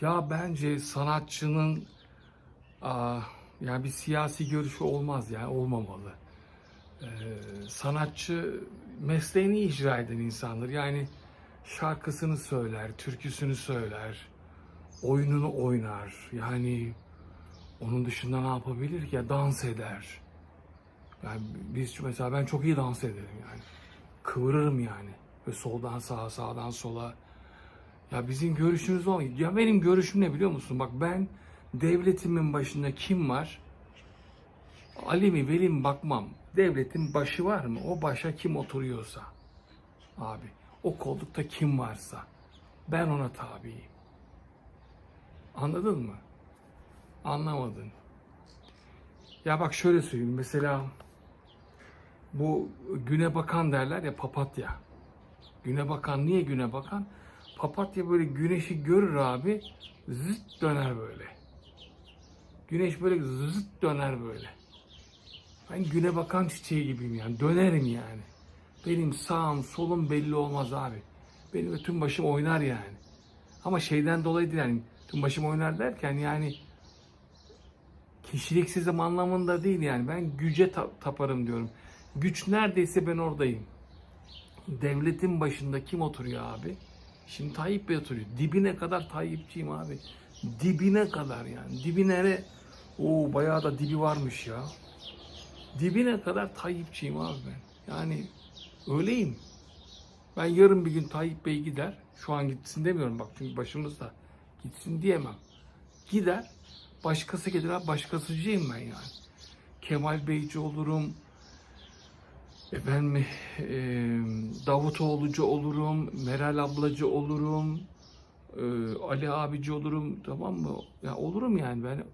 Ya bence sanatçının aa, yani bir siyasi görüşü olmaz yani olmamalı. Ee, sanatçı mesleğini icra eden insandır. Yani şarkısını söyler, türküsünü söyler, oyununu oynar. Yani onun dışında ne yapabilir ki? Ya dans eder. Yani biz mesela ben çok iyi dans ederim yani. Kıvırırım yani. Ve soldan sağa, sağdan sola. Ya bizim görüşümüz o. Ya benim görüşüm ne biliyor musun? Bak ben devletimin başında kim var? Ali mi Veli mi bakmam. Devletin başı var mı? O başa kim oturuyorsa. Abi o kollukta kim varsa. Ben ona tabiyim. Anladın mı? Anlamadın. Ya bak şöyle söyleyeyim. Mesela bu güne bakan derler ya papatya. Güne bakan niye güne bakan? Papatya böyle güneşi görür abi zıt döner böyle. Güneş böyle zıt döner böyle. Ben güne bakan çiçeği gibiyim yani. Dönerim yani. Benim sağım solum belli olmaz abi. Benim tüm başım oynar yani. Ama şeyden dolayı değil yani tüm başım oynar derken yani kişiliksizim anlamında değil yani. Ben güce ta- taparım diyorum. Güç neredeyse ben oradayım. Devletin başında kim oturuyor abi? Şimdi Tayyip Bey oturuyor. Dibine kadar Tayyipçiyim abi. Dibine kadar yani. Dibine ne? Oo bayağı da dibi varmış ya. Dibine kadar Tayyipçiyim abi ben. Yani öyleyim. Ben yarın bir gün Tayyip Bey gider. Şu an gitsin demiyorum bak çünkü başımızda. Gitsin diyemem. Gider. Başkası gelir abi başkasıcıyım ben yani. Kemal Beyci olurum. Efendim e, Davutoğlucu olurum. Meral ablacı olurum. e, Ali abici olurum. Tamam mı? Ya olurum yani ben.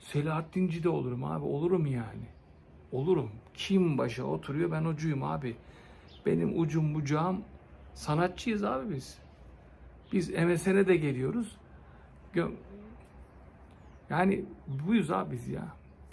Selahattinci de olurum abi. Olurum yani. Olurum. Kim başa oturuyor ben ocuyum abi. Benim ucum bucağım sanatçıyız abi biz. Biz MSN'e de geliyoruz. Yani buyuz abi biz ya.